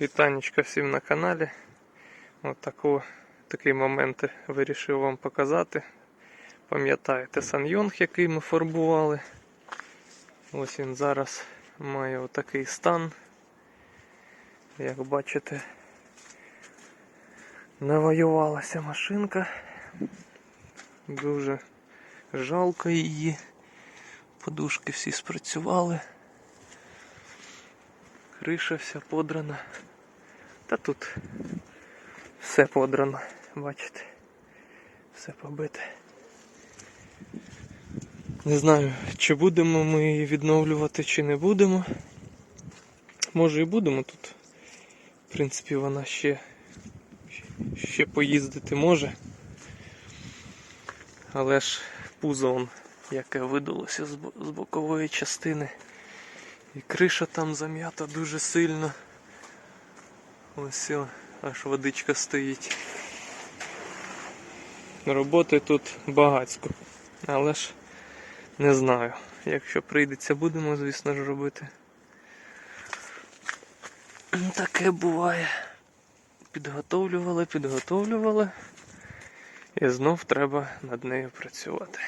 Вітанечка всім на каналі. От таку, такий момент вирішив вам показати. Пам'ятаєте саньйонг, який ми фарбували. Ось він зараз має отакий стан. Як бачите, навоювалася машинка. Дуже жалко її. Подушки всі спрацювали. Криша вся подрана. Та тут все подрано, бачите. Все побите. Не знаю, чи будемо ми її відновлювати, чи не будемо. Може і будемо тут. В принципі, вона ще, ще поїздити може. Але ж пузо, он, яке видалося з бокової частини. І криша там зам'ята дуже сильно. Ось аж водичка стоїть. Роботи тут багацько. Але ж не знаю. Якщо прийдеться, будемо, звісно ж, робити. Таке буває. Підготовлювали, підготовлювали. І знов треба над нею працювати.